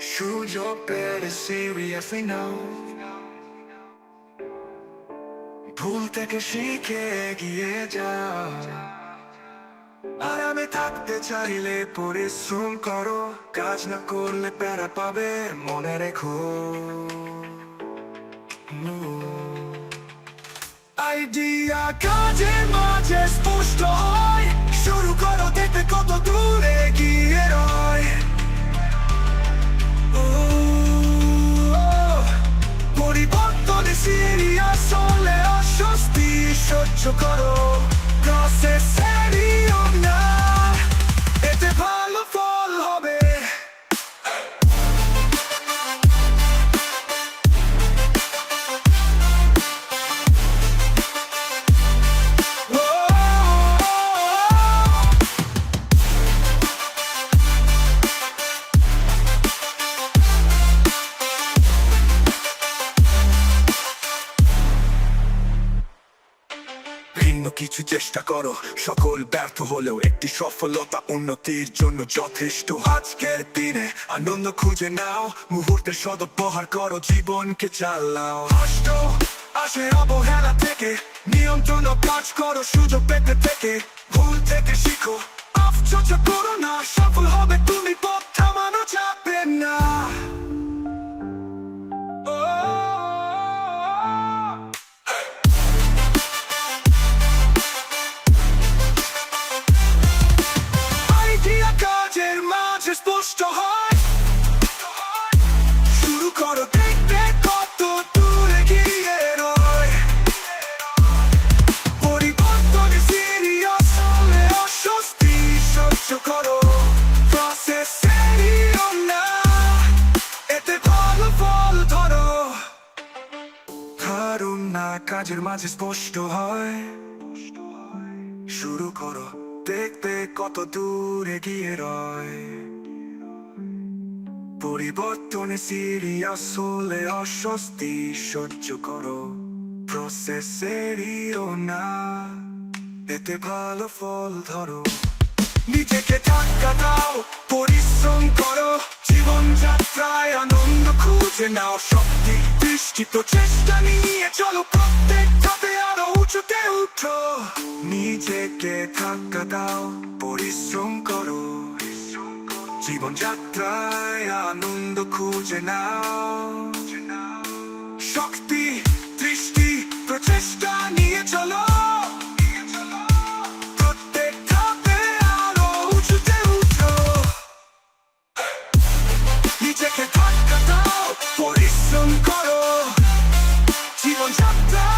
সুযোগ পেলে সিরিয়াসলি নাও ভুল থেকে শিখে এগিয়ে যাও আরামে থাকতে চাইলে পরিশ্রম করো। কাজ না করলে প্যারা পাবে মনে রেখো। আইডিয়া কাজের মাঝে স্পষ্ট হয়। শুরু করো দেখতে কত দূরে গিয়ে সহ্য করো। কিছু চেষ্টা করো। সকল ব্যর্থ হলেও একটি সফলতা উন্নতির জন্য যথেষ্ট। আজকের দিনে আনন্দ খুঁজে নাও, মুহূর্তের সদব্যবহার করো, জীবনকে চালাও। কষ্ট আসে অবহেলা থেকে, নিয়ন্ত্রণ কাজ করো, সুযোগ পেতে থেকে। ভুল থেকে শিখো, আফসোস করো না, সফল হবে তুমি পথ থামানো যাবে না। কাজের মাঝে স্পষ্ট হয়। শুরু করো। দেখতে কত দূরে গিয়ে রয়। পরিবর্তনে সিরিয়াস হলে অস্বস্তি সহ্য করো। প্রসেসেরইও না এতে ভালো ফল ধরো। নিজেকে ধাক্কা দাও, পরিশ্রম করো। জীবনযাত্রায় আনন্দ খুঁজে নাও শক্তি দৃষ্টি প্রচেষ্টা নিয়ে চলো, প্রত্যেক ধাপে আরও উঁচুতে উঠো। নিজেকে ধাক্কা দাও, পরিশ্রম করো। জীবনযাত্রায় আনন্দ খুঁজে নাও। শক্তি, দৃষ্টি Doctor